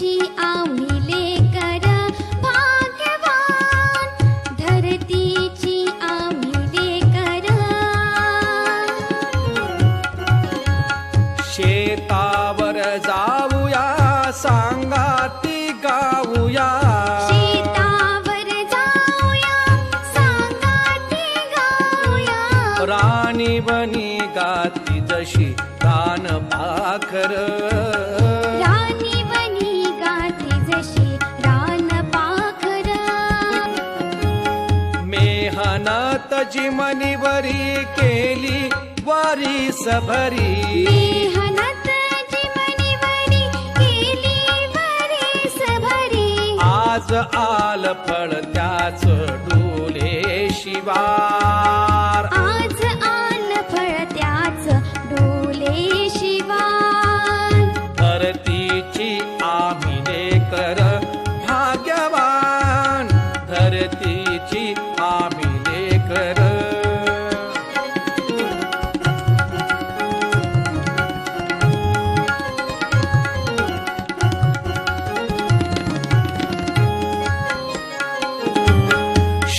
धरतीची आम्ही लेकर भाग्यवान धरतीची आम्ही लेकर। शेतावर जाऊया सांगाती गाऊया। शेतावर जाऊया सांगाती गाऊया। राणी बनी गाती जशी रान पाखर। मेहनत जिमनीवरी केली वारी सबरी मेहनत जीवनीवरी केली बरीस भरी आज आल फळ त्याच डोले शिवार. आज आल फळ त्याच डोले शिवाय धरतीची आम्ही लेकर भाग्यवान. धरतीची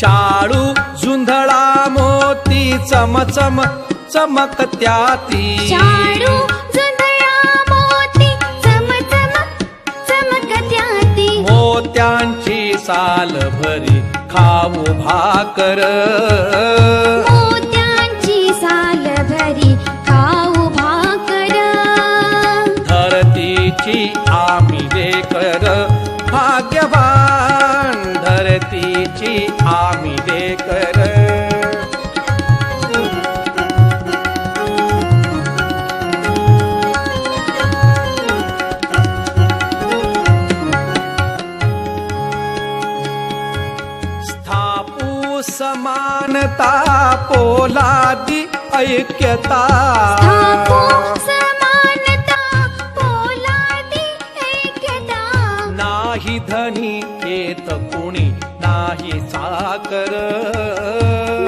शाळू झुंधळा मोती चमचम चमकत्याती मोती चमचम चमकत्याती मोत्यांची साल भरी खाऊ भाकर. मोत्यांची साल भरी खाऊ भाकर. धरतीची आम्ही लेकर धरतीची आम्ही लेकर स्थापू समानता पोलादी ऐक्यता. स्थापू समानता पोलादी ऐक्यता. नाही धनी येत कुणी नाही साकर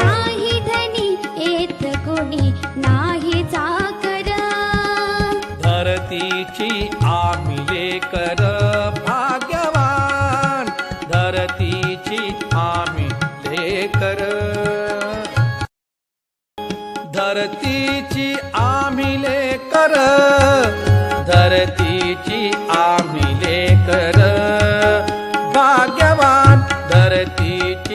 नाही धनी येत कोणी नाही चाकर धरतीची आम्ही लेकर भाग्यवान. धरतीची आम्ही लेकर. धरतीची आम्ही लेकर. धरतीची आम्ही